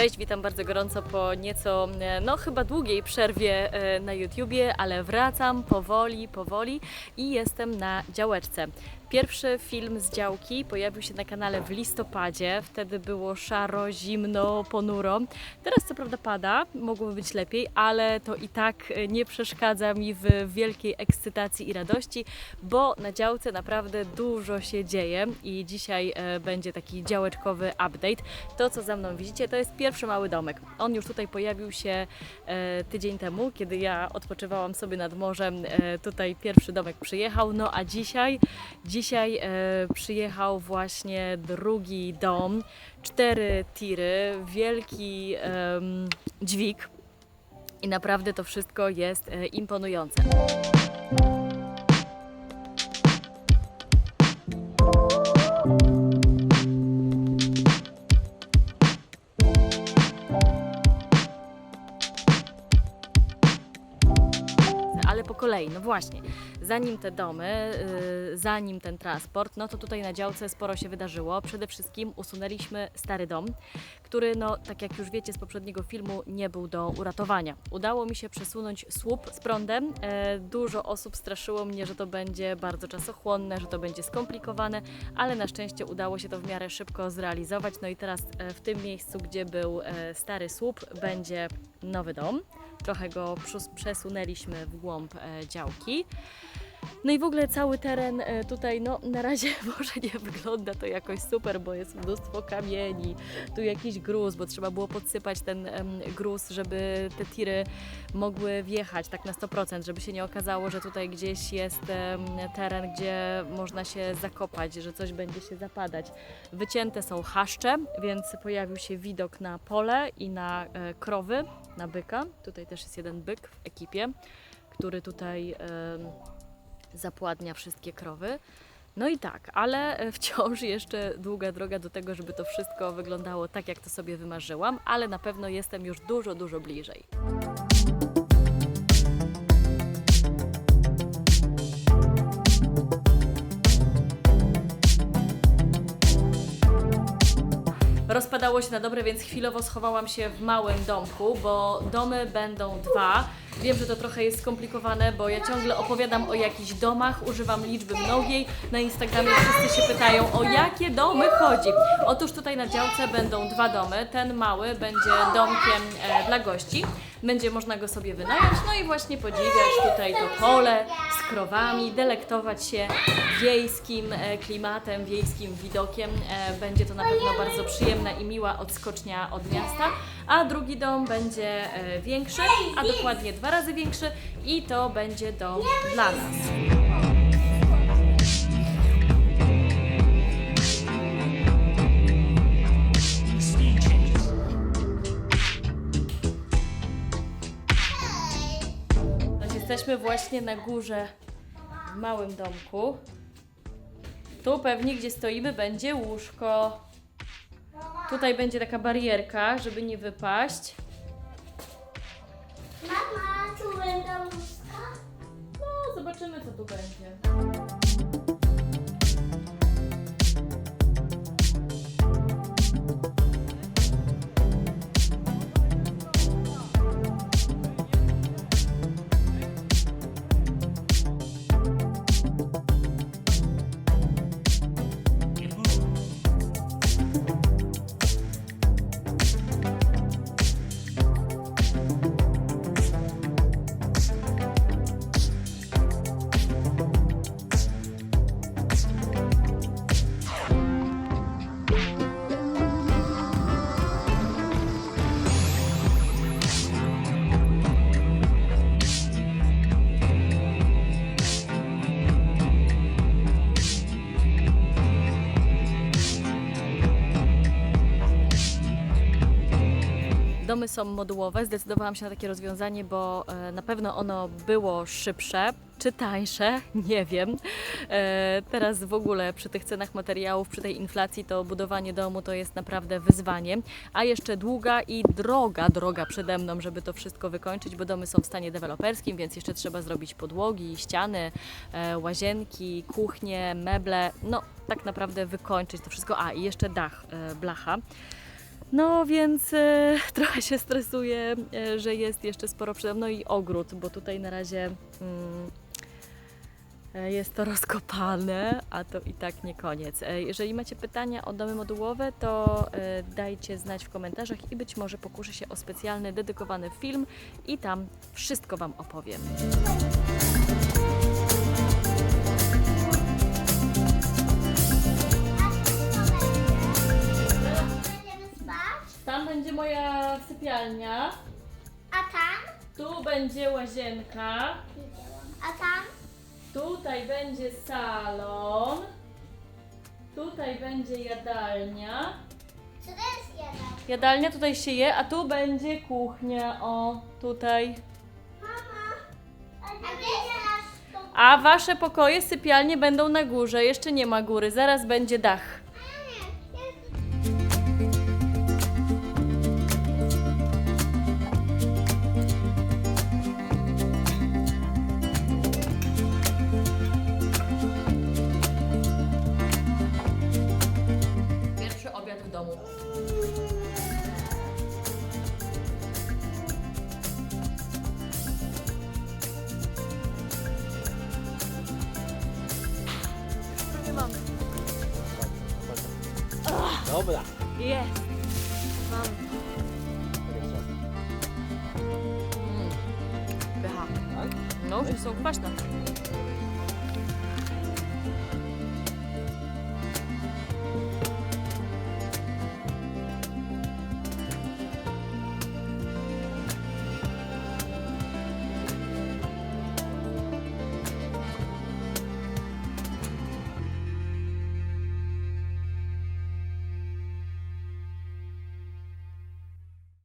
Cześć, witam bardzo gorąco po nieco, e, no chyba długiej przerwie e, na YouTubie, ale wracam powoli, powoli i jestem na działeczce. Pierwszy film z działki pojawił się na kanale w listopadzie, wtedy było szaro, zimno, ponuro. Teraz co prawda pada, mogłoby być lepiej, ale to i tak nie przeszkadza mi w wielkiej ekscytacji i radości, bo na działce naprawdę dużo się dzieje i dzisiaj e, będzie taki działeczkowy update. To, co za mną widzicie, to jest pierwszy mały domek. On już tutaj pojawił się e, tydzień temu, kiedy ja odpoczywałam sobie nad morzem. E, tutaj pierwszy domek przyjechał, no a dzisiaj, dzisiaj e, przyjechał właśnie drugi dom. Cztery tiry, wielki em, dźwig i naprawdę to wszystko jest e, imponujące. Kolei, no właśnie, zanim te domy, yy, zanim ten transport, no to tutaj na działce sporo się wydarzyło. Przede wszystkim usunęliśmy stary dom, który, no tak jak już wiecie z poprzedniego filmu, nie był do uratowania. Udało mi się przesunąć słup z prądem. E, dużo osób straszyło mnie, że to będzie bardzo czasochłonne, że to będzie skomplikowane, ale na szczęście udało się to w miarę szybko zrealizować. No i teraz e, w tym miejscu, gdzie był e, stary słup, będzie nowy dom. Trochę go przesunęliśmy w głąb e, działki. No i w ogóle cały teren e, tutaj, no na razie może nie wygląda to jakoś super, bo jest mnóstwo kamieni, tu jakiś gruz, bo trzeba było podsypać ten gruz, żeby te tiry mogły wjechać tak na 100%, żeby się nie okazało, że tutaj gdzieś jest teren, gdzie można się zakopać, że coś będzie się zapadać. Wycięte są chaszcze, więc pojawił się widok na pole i na e, krowy, na byka. Tutaj też jest jeden byk w ekipie, który tutaj zapładnia wszystkie krowy. No i tak, ale e, wciąż jeszcze długa droga do tego, żeby to wszystko wyglądało tak, jak to sobie wymarzyłam, ale na pewno jestem już dużo, dużo bliżej. Rozpadało się na dobre, więc chwilowo schowałam się w małym domku, bo domy będą dwa. Wiem, że to trochę jest skomplikowane, bo ja ciągle opowiadam o jakichś domach, używam liczby mnogiej. Na Instagramie wszyscy się pytają, o jakie domy chodzi. Otóż tutaj na działce będą dwa domy. Ten mały będzie domkiem e, dla gości. Będzie można go sobie wynająć, no i właśnie podziwiać tutaj to pole krowami, delektować się wiejskim e, klimatem, wiejskim widokiem. E, Będzie to na pewno bardzo przyjemna i miła odskocznia od miasta. A drugi dom będzie e, większy, a dokładnie dwa razy większy i to będzie dom dla nas. Jesteśmy właśnie na górze w małym domku. Tu pewnie, gdzie stoimy, będzie łóżko. Tutaj będzie taka barierka, żeby nie wypaść. Mama, tu będą łóżka? No, zobaczymy, co tu będzie. Domy są modułowe. Zdecydowałam się na takie rozwiązanie, bo e, na pewno ono było szybsze czy tańsze, nie wiem. E, teraz w ogóle przy tych cenach materiałów, przy tej inflacji, to budowanie domu to jest naprawdę wyzwanie. A jeszcze długa i droga droga przede mną, żeby to wszystko wykończyć, bo domy są w stanie deweloperskim, więc jeszcze trzeba zrobić podłogi, ściany, e, łazienki, kuchnie, meble. No, tak naprawdę wykończyć to wszystko. A, i jeszcze dach, blacha. No więc e, trochę się stresuję, e, że jest jeszcze sporo przede mną i ogród, bo tutaj na razie mm, e, jest to rozkopane, a to i tak nie koniec. E, jeżeli macie pytania o domy modułowe, to e, dajcie znać w komentarzach i być może pokuszę się o specjalny, dedykowany film i tam wszystko Wam opowiem. Sypialnia, A tam? tu będzie łazienka, Widziałam. A tam? Tutaj będzie salon. Tutaj będzie jadalnia. Co to jest jeden? Jadalnia tutaj się je, a tu będzie kuchnia. O, tutaj. Mama. A gdzie jest nasz pokój? A wasze pokoje, sypialnie będą na górze. Jeszcze nie ma góry, zaraz będzie dach. Dobra. Jest. Mamy. Mm. Pycha. Tak? No, już są kwaśne.